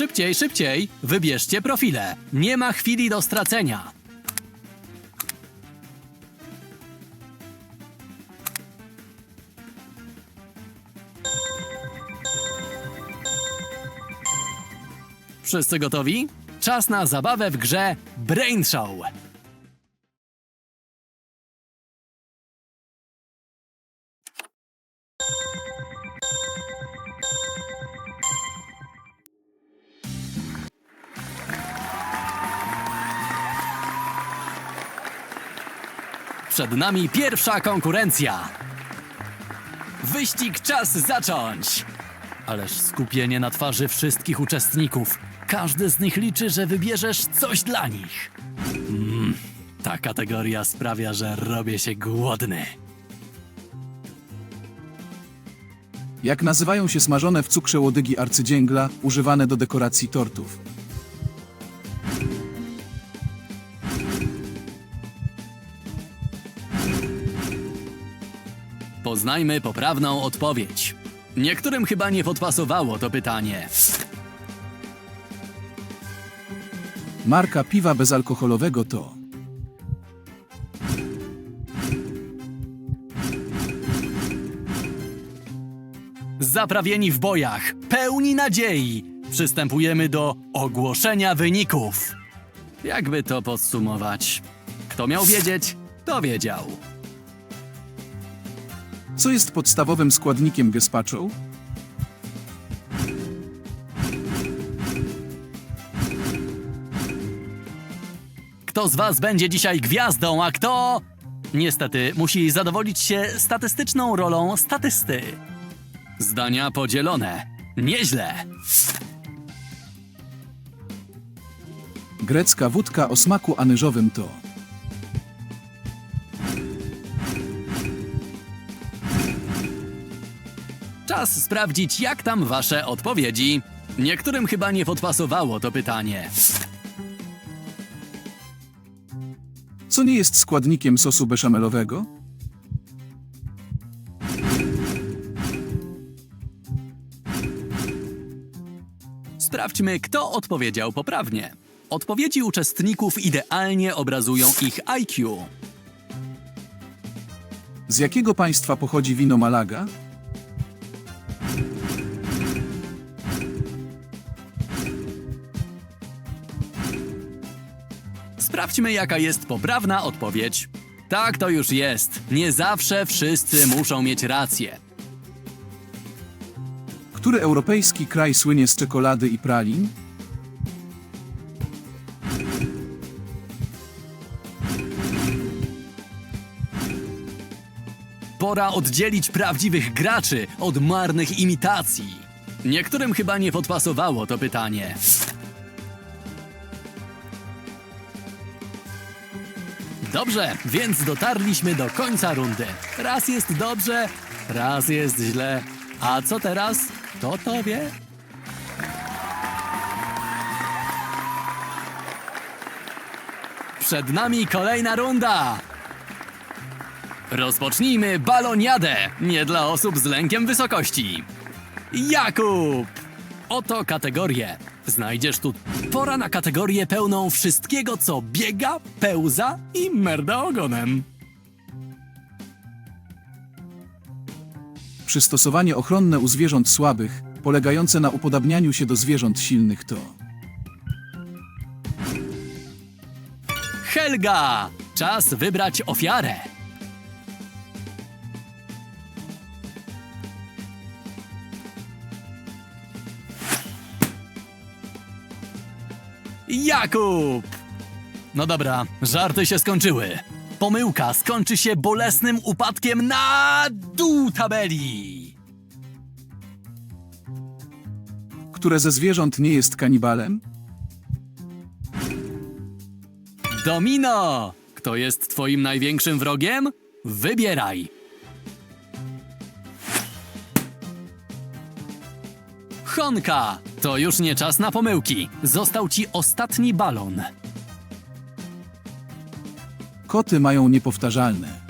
Szybciej, szybciej! Wybierzcie profile. Nie ma chwili do stracenia. Wszyscy gotowi? Czas na zabawę w grze Brain Show. Przed nami pierwsza konkurencja. Wyścig czas zacząć! Ależ skupienie na twarzy wszystkich uczestników. Każdy z nich liczy, że wybierzesz coś dla nich. Mm, ta kategoria sprawia, że robię się głodny. Jak nazywają się smażone w cukrze łodygi arcydzięgla, używane do dekoracji tortów? Poznajmy poprawną odpowiedź. Niektórym chyba nie podpasowało to pytanie. Marka piwa bezalkoholowego to Zaprawieni w bojach, pełni nadziei, przystępujemy do ogłoszenia wyników. Jakby to podsumować? Kto miał wiedzieć, to wiedział. Co jest podstawowym składnikiem gazpacho? Kto z Was będzie dzisiaj gwiazdą, a kto. Niestety, musi zadowolić się statystyczną rolą statysty. Zdania podzielone. Nieźle. Grecka wódka o smaku anyżowym to Czas sprawdzić, jak tam Wasze odpowiedzi. Niektórym chyba nie podpasowało to pytanie. co nie jest składnikiem sosu beszamelowego? Sprawdźmy, kto odpowiedział poprawnie. Odpowiedzi uczestników idealnie obrazują ich IQ. Z jakiego państwa pochodzi wino Malaga? Sprawdźmy, jaka jest poprawna odpowiedź. Tak to już jest. Nie zawsze wszyscy muszą mieć rację. Który europejski kraj słynie z czekolady i pralin? Pora oddzielić prawdziwych graczy od marnych imitacji. Niektórym chyba nie podpasowało to pytanie. Dobrze, więc dotarliśmy do końca rundy. Raz jest dobrze, raz jest źle. A co teraz? To wie? Przed nami kolejna runda. Rozpocznijmy baloniadę, nie dla osób z lękiem wysokości. Jakub! Oto kategorie. Znajdziesz tu pora na kategorię pełną wszystkiego, co biega, pełza i merda ogonem. Przystosowanie ochronne u zwierząt słabych, polegające na upodabnianiu się do zwierząt silnych to Helga! Czas wybrać ofiarę. Jakub! No dobra, żarty się skończyły. Pomyłka skończy się bolesnym upadkiem na dół tabeli. które ze zwierząt nie jest kanibalem? Domino! Kto jest twoim największym wrogiem? Wybieraj! Honka! To już nie czas na pomyłki. Został ci ostatni balon. Koty mają niepowtarzalne.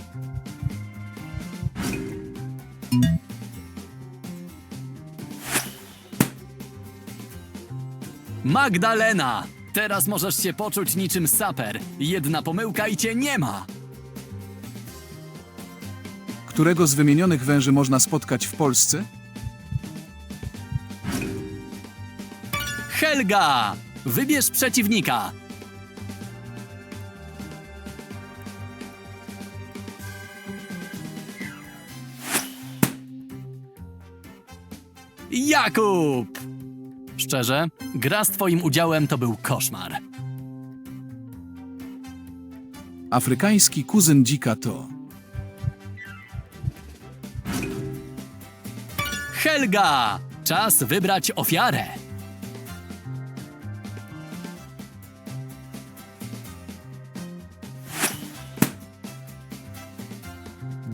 Magdalena! Teraz możesz się poczuć niczym saper. Jedna pomyłka i cię nie ma. Którego z wymienionych węży można spotkać w Polsce? Helga! Wybierz przeciwnika. Jakub! Szczerze, gra z twoim udziałem to był koszmar. Afrykański kuzyn dzika to. Helga! Czas wybrać ofiarę.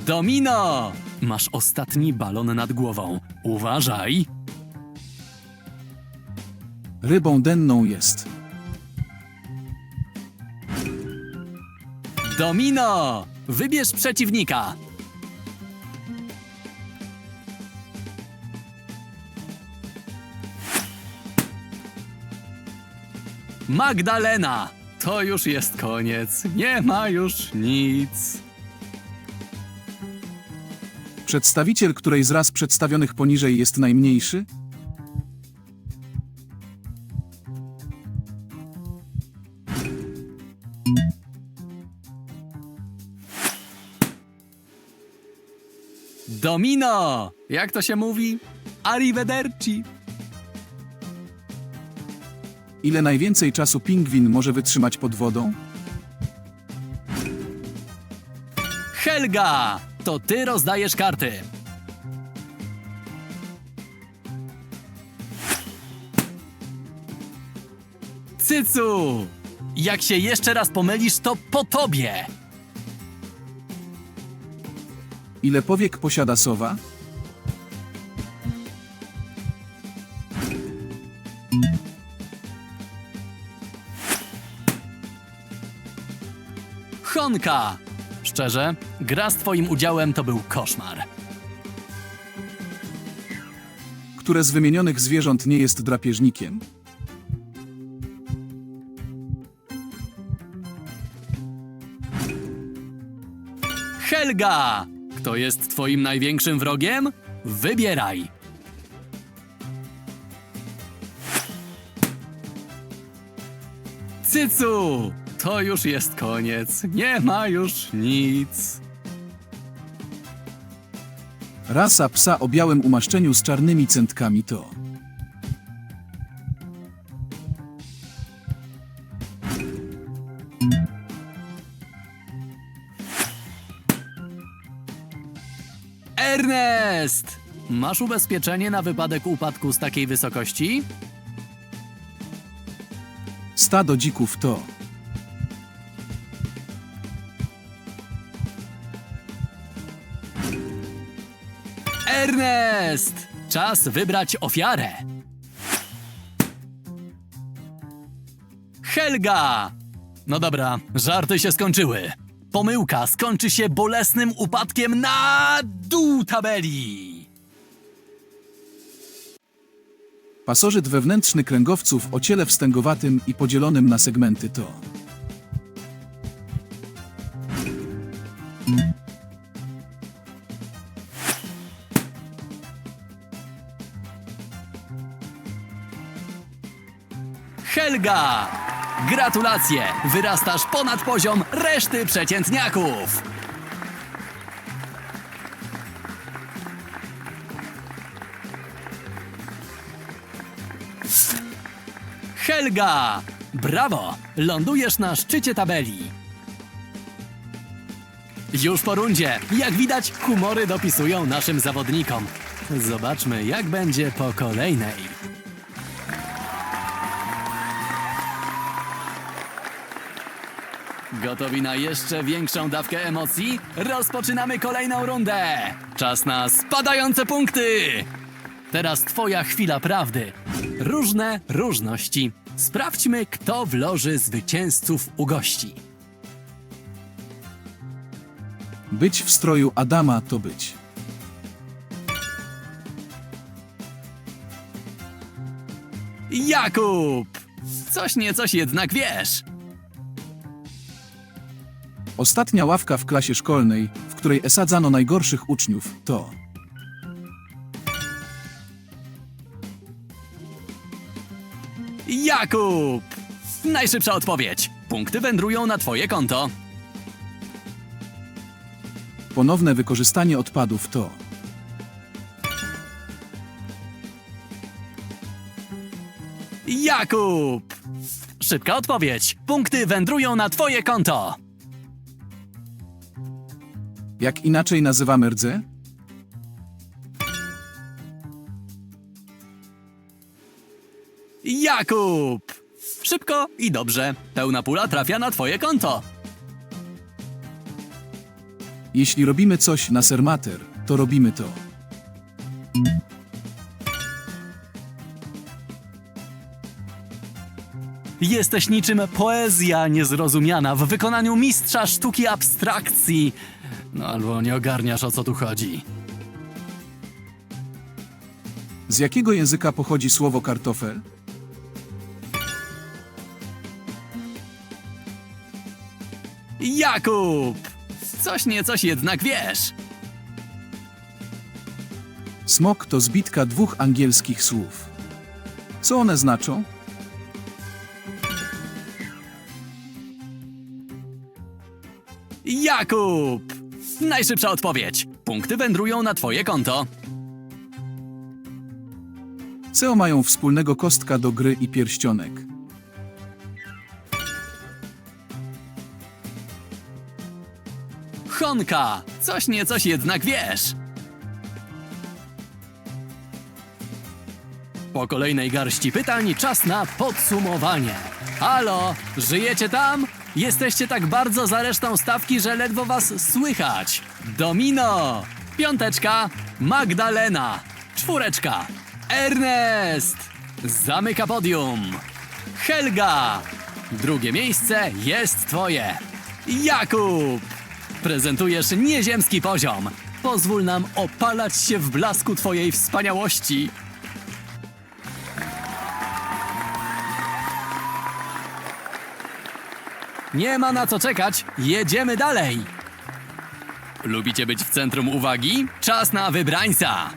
Domino! Masz ostatni balon nad głową. Uważaj! Rybą denną jest. Domino! Wybierz przeciwnika. Magdalena! To już jest koniec. Nie ma już nic. Przedstawiciel której z ras przedstawionych poniżej jest najmniejszy? Domino! Jak to się mówi? Arrivederci! Ile najwięcej czasu pingwin może wytrzymać pod wodą? Helga! To ty rozdajesz karty. Cycu! Jak się jeszcze raz pomylisz, to po tobie! Ile powiek posiada sowa? Honka! Szczerze, gra z twoim udziałem to był koszmar. Które z wymienionych zwierząt nie jest drapieżnikiem? Helga! Kto jest twoim największym wrogiem? Wybieraj! Cycu! To już jest koniec. Nie ma już nic. Rasa psa o białym umaszczeniu z czarnymi centkami to. Ernest! Masz ubezpieczenie na wypadek upadku z takiej wysokości? Stado dzików to. Ernest! Czas wybrać ofiarę. Helga! No dobra, żarty się skończyły. Pomyłka skończy się bolesnym upadkiem na dół tabeli. Pasożyt wewnętrzny kręgowców o ciele wstęgowatym i podzielonym na segmenty to. Helga! Gratulacje! Wyrastasz ponad poziom reszty przeciętniaków! Helga! Brawo! Lądujesz na szczycie tabeli. Już po rundzie. Jak widać, humory dopisują naszym zawodnikom. Zobaczmy, jak będzie po kolejnej. Gotowi na jeszcze większą dawkę emocji? Rozpoczynamy kolejną rundę! Czas na spadające punkty! Teraz twoja chwila prawdy. Różne różności. Sprawdźmy, kto w loży zwycięzców ugości. Być w stroju Adama to być. Jakub! Coś nie coś jednak wiesz. Ostatnia ławka w klasie szkolnej, w której esadzano najgorszych uczniów, to Jakub! Najszybsza odpowiedź. Punkty wędrują na twoje konto. ponowne wykorzystanie odpadów, to Jakub! Szybka odpowiedź. Punkty wędrują na twoje konto. Jak inaczej nazywamy rdze? Jakub! Szybko i dobrze. Pełna pula trafia na twoje konto. Jeśli robimy coś na sermater, to robimy to. Jesteś niczym poezja niezrozumiana w wykonaniu mistrza sztuki abstrakcji. No albo nie ogarniasz o co tu chodzi. Z jakiego języka pochodzi słowo kartofel? Jakub! Coś nie coś jednak wiesz. Smok to zbitka dwóch angielskich słów. Co one znaczą? Jakub! Najszybsza odpowiedź. Punkty wędrują na twoje konto. Co mają wspólnego kostka do gry i pierścionek? Honka! Coś nie coś jednak wiesz. Po kolejnej garści pytań czas na podsumowanie. Halo, żyjecie tam? Jesteście tak bardzo za resztą stawki, że ledwo was słychać. Domino, piąteczka, Magdalena, czwóreczka, Ernest, zamyka podium. Helga, drugie miejsce jest twoje. Jakub, prezentujesz nieziemski poziom. Pozwól nam opalać się w blasku twojej wspaniałości. Nie ma na co czekać, jedziemy dalej. Lubicie być w centrum uwagi? Czas na wybrańca.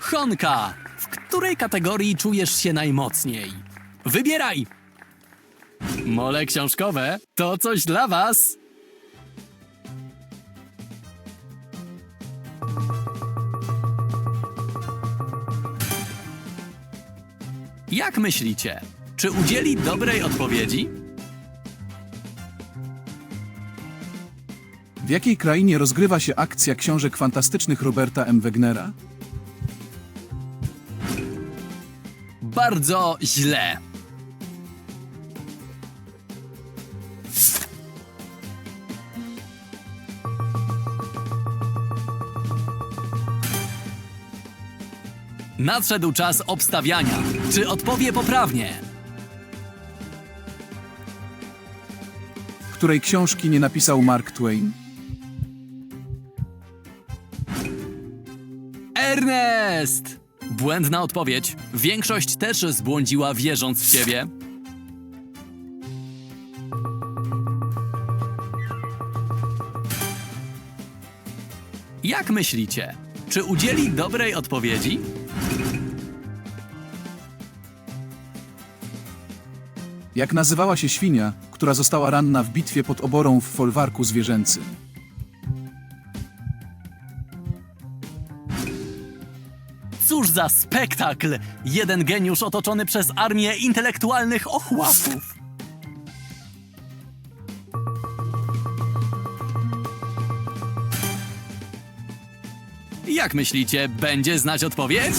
Honka, w której kategorii czujesz się najmocniej? Wybieraj. Mole książkowe to coś dla was. Jak myślicie? Czy udzieli dobrej odpowiedzi? W jakiej krainie rozgrywa się akcja książek fantastycznych Roberta M. Wegnera? Bardzo źle. Nadszedł czas obstawiania. Czy odpowie poprawnie? Której książki nie napisał Mark Twain? Ernest! Błędna odpowiedź. Większość też zbłądziła wierząc w siebie. Jak myślicie? Czy udzieli dobrej odpowiedzi? Jak nazywała się świnia, która została ranna w bitwie pod oborą w folwarku zwierzęcym? Za spektakl! Jeden geniusz otoczony przez armię intelektualnych ochłapów. Jak myślicie, będzie znać odpowiedź?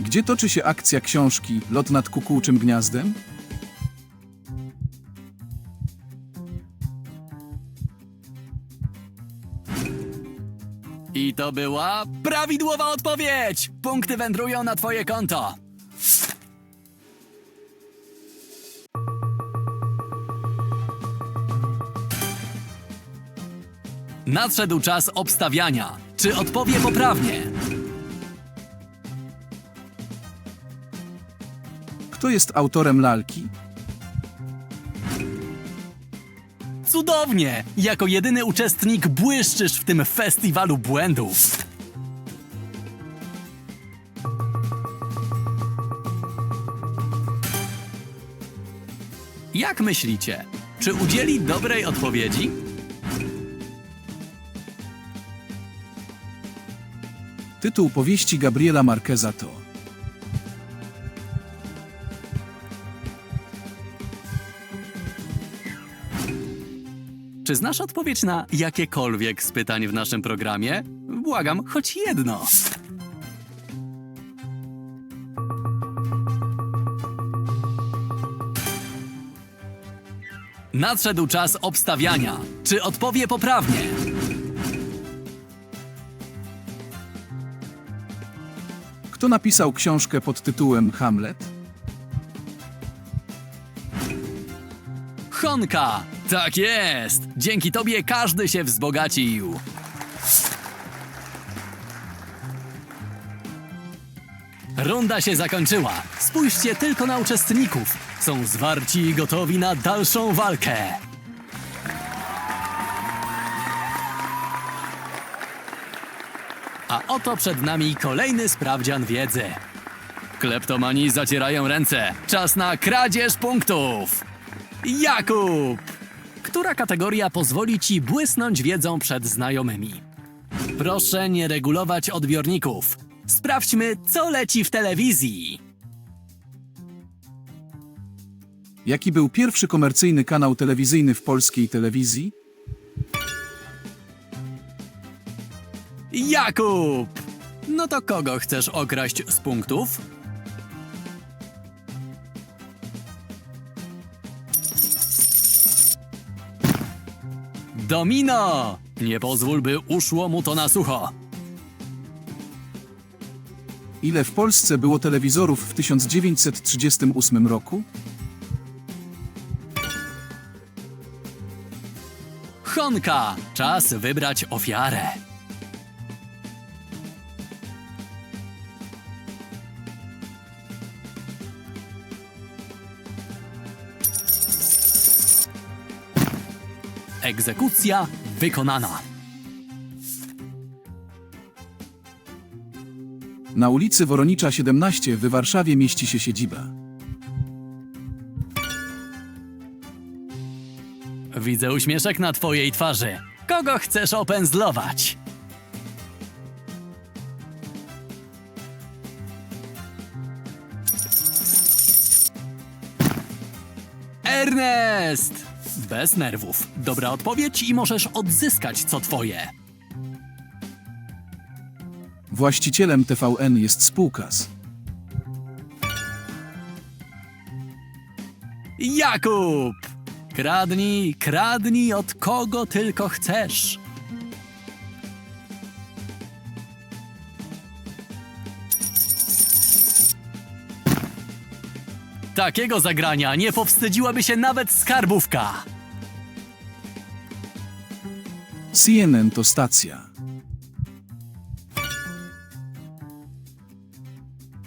Gdzie toczy się akcja książki Lot nad kukułczym gniazdem? To była prawidłowa odpowiedź! Punkty wędrują na twoje konto. Nadszedł czas obstawiania. czy odpowie poprawnie. Kto jest autorem lalki? Cudownie! Jako jedyny uczestnik błyszczysz w tym festiwalu błędów. Jak myślicie? Czy udzieli dobrej odpowiedzi? Tytuł powieści Gabriela Marqueza to Czy znasz odpowiedź na jakiekolwiek z pytań w naszym programie? Błagam, choć jedno. Nadszedł czas obstawiania. Czy odpowie poprawnie? Kto napisał książkę pod tytułem Hamlet? Honka! Tak jest! Dzięki tobie każdy się wzbogacił. Runda się zakończyła. Spójrzcie tylko na uczestników. Są zwarci i gotowi na dalszą walkę. A oto przed nami kolejny sprawdzian wiedzy. Kleptomani zacierają ręce. Czas na kradzież punktów. Jakub! Która kategoria pozwoli ci błysnąć wiedzą przed znajomymi? Proszę nie regulować odbiorników. Sprawdźmy, co leci w telewizji. Jaki był pierwszy komercyjny kanał telewizyjny w polskiej telewizji? Jakub! No to kogo chcesz okraść z punktów? Domino! Nie pozwól, by uszło mu to na sucho. Ile w Polsce było telewizorów w 1938 roku? Honka! Czas wybrać ofiarę. Egzekucja wykonana. Na ulicy Woronicza 17 w Warszawie mieści się siedziba. Widzę uśmieszek na twojej twarzy. Kogo chcesz opędzlować? Ernest! Bez nerwów. Dobra odpowiedź i możesz odzyskać co twoje. Właścicielem TVN jest spółkas. Jakub! Kradnij, kradnij od kogo tylko chcesz. Takiego zagrania nie powstydziłaby się nawet skarbówka. CNN to stacja.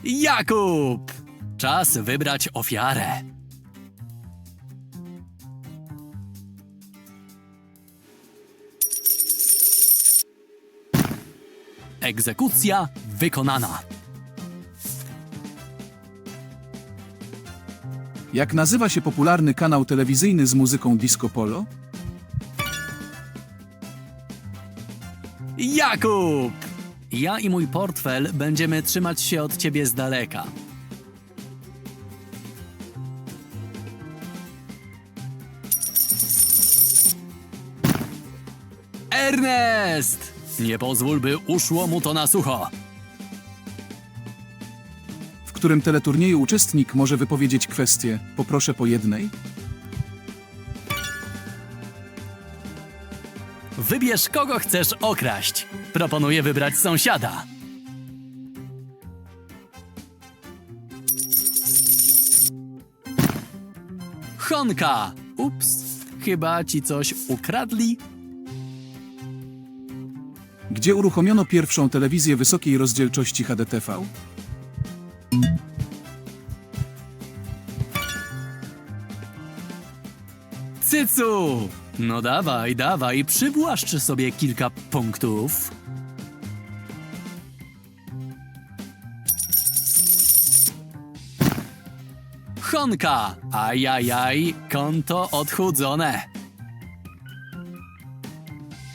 Jakub! Czas wybrać ofiarę. Egzekucja wykonana. Jak nazywa się popularny kanał telewizyjny z muzyką disco polo? Jakub! Ja i mój portfel będziemy trzymać się od ciebie z daleka. Ernest! Nie pozwól, by uszło mu to na sucho. Którym teleturnieju uczestnik może wypowiedzieć kwestię poproszę po jednej? Wybierz, kogo chcesz okraść. Proponuję wybrać sąsiada. Honka! Ups, chyba ci coś ukradli. Gdzie Gdzie uruchomiono pierwszą telewizję wysokiej rozdzielczości HDTV? Cycu! No dawaj, dawaj, przybłaszcz sobie kilka punktów. Honka! Ajajaj, konto odchudzone.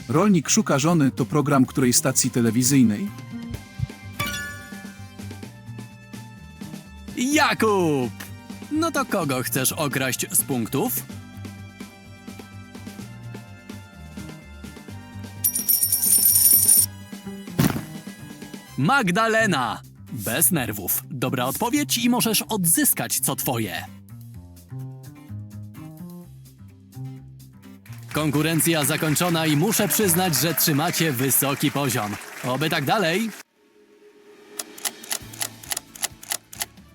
Rolnik szuka żony to program której stacji telewizyjnej? Jakub! No to kogo chcesz okraść z punktów? Magdalena! Bez nerwów. Dobra odpowiedź i możesz odzyskać co twoje. Konkurencja zakończona i muszę przyznać, że trzymacie wysoki poziom. Oby tak dalej.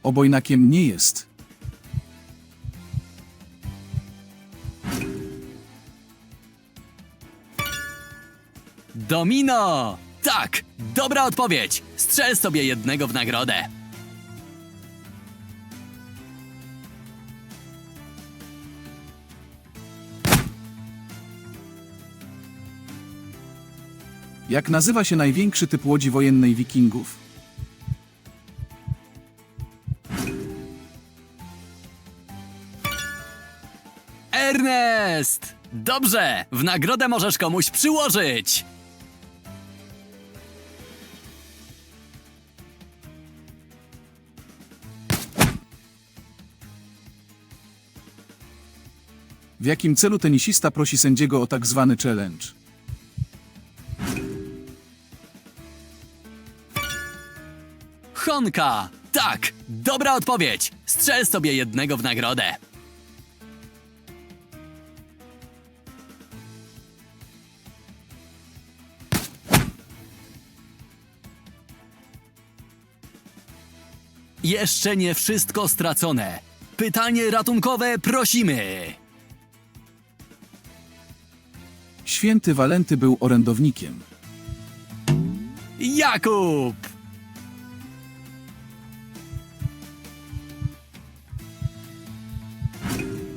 Obojnakiem nie jest. Domino! Tak! Dobra odpowiedź! Strzel sobie jednego w nagrodę. Jak nazywa się największy typ łodzi wojennej wikingów? Ernest! Dobrze! W nagrodę możesz komuś przyłożyć! W jakim celu tenisista prosi sędziego o tak zwany challenge? Honka! Tak! Dobra odpowiedź! Strzel sobie jednego w nagrodę. Jeszcze nie wszystko stracone. Pytanie ratunkowe prosimy. Święty Walenty był orędownikiem. Jakub!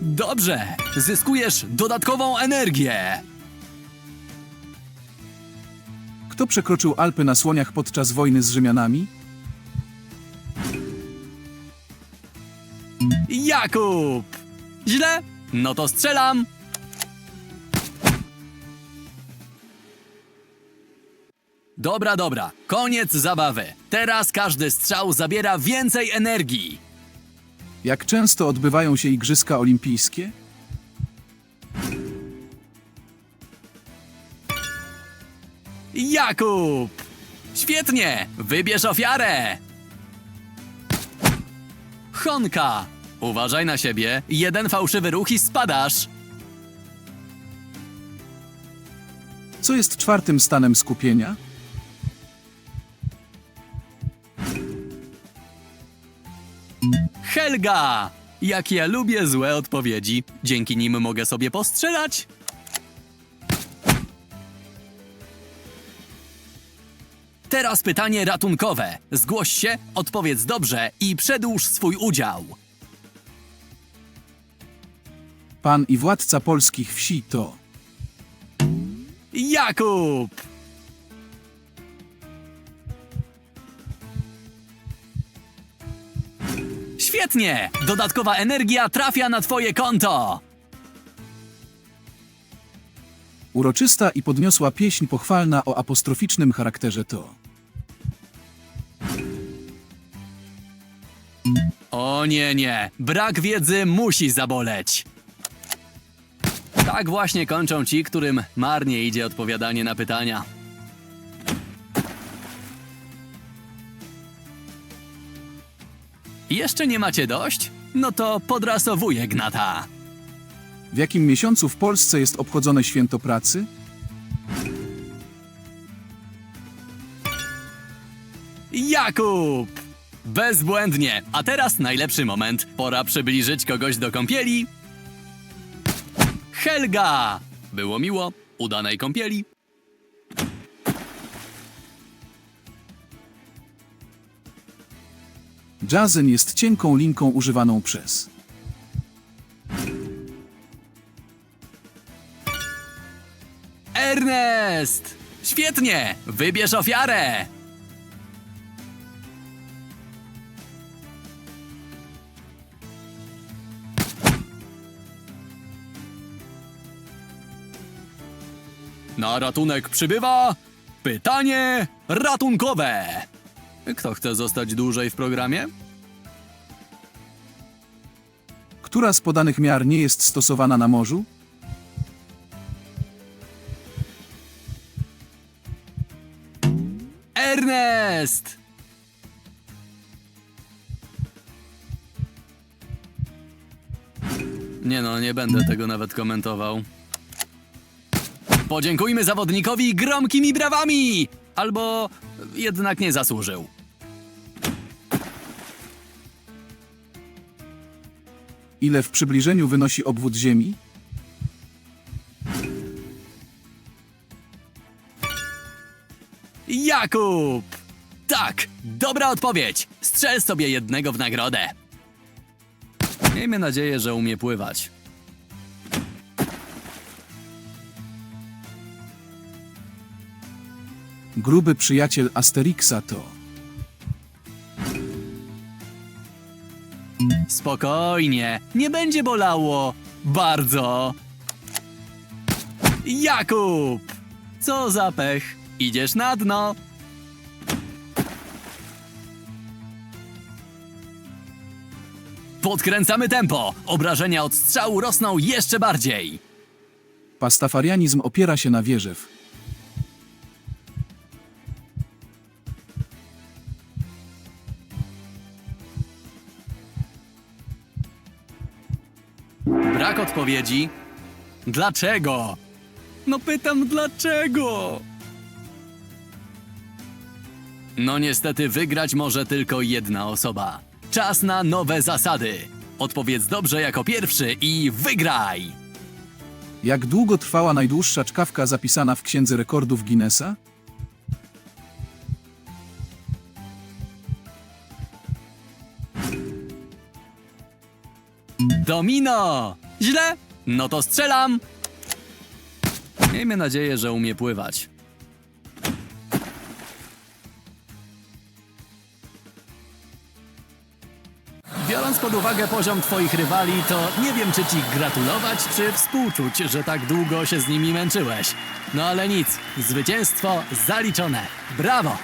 Dobrze, zyskujesz dodatkową energię. Kto przekroczył Alpy na słoniach podczas wojny z Rzymianami? Jakub! Źle? No to strzelam. Dobra, dobra, koniec zabawy. Teraz każdy strzał zabiera więcej energii. Jak często odbywają się Igrzyska Olimpijskie? Jakub! Świetnie! Wybierz ofiarę! Honka! Uważaj na siebie, jeden fałszywy ruch i spadasz. Co jest czwartym stanem skupienia? Helga! Jak ja lubię złe odpowiedzi. Dzięki nim mogę sobie postrzelać. Teraz pytanie ratunkowe. Zgłoś się, odpowiedz dobrze i przedłuż swój udział. Pan i władca polskich wsi to. Jakub! Świetnie! Dodatkowa energia trafia na twoje konto! Uroczysta i podniosła pieśń pochwalna o apostroficznym charakterze to. O nie, nie. Brak wiedzy musi zaboleć. Tak właśnie kończą ci, którym marnie idzie odpowiadanie na pytania. Jeszcze nie macie dość? No to podrasowuję Gnata. W jakim miesiącu w Polsce jest obchodzone święto pracy? Jakub! Bezbłędnie. A teraz najlepszy moment. Pora przybliżyć kogoś do kąpieli. Helga! Było miło. Udanej kąpieli. Jazen jest cienką linką używaną przez. Ernest! Świetnie! Wybierz ofiarę! Na ratunek przybywa pytanie ratunkowe. Kto chce zostać dłużej w programie? Która z podanych miar nie jest stosowana na morzu? Ernest! Nie no, nie będę tego nawet komentował. Podziękujmy zawodnikowi gromkimi brawami! Albo jednak nie zasłużył. Ile w przybliżeniu wynosi obwód Ziemi? Jakub! Tak, dobra odpowiedź. Strzel sobie jednego w nagrodę. Miejmy nadzieję, że umie pływać. Gruby przyjaciel Asterixa to. Spokojnie, nie będzie bolało. Bardzo. Jakub! Co za pech. Idziesz na dno. Podkręcamy tempo. Obrażenia od strzału rosną jeszcze bardziej. Pastafarianizm opiera się na wierzew. Brak odpowiedzi. Dlaczego? No pytam dlaczego? No niestety wygrać może tylko jedna osoba. Czas na nowe zasady. Odpowiedz dobrze jako pierwszy i wygraj! Jak długo trwała najdłuższa czkawka zapisana w Księdze Rekordów Guinnessa? Domino! Źle? No to strzelam! Miejmy nadzieję, że umie pływać. Biorąc pod uwagę poziom twoich rywali, to nie wiem, czy ci gratulować, czy współczuć, że tak długo się z nimi męczyłeś. No ale nic, zwycięstwo zaliczone. Brawo!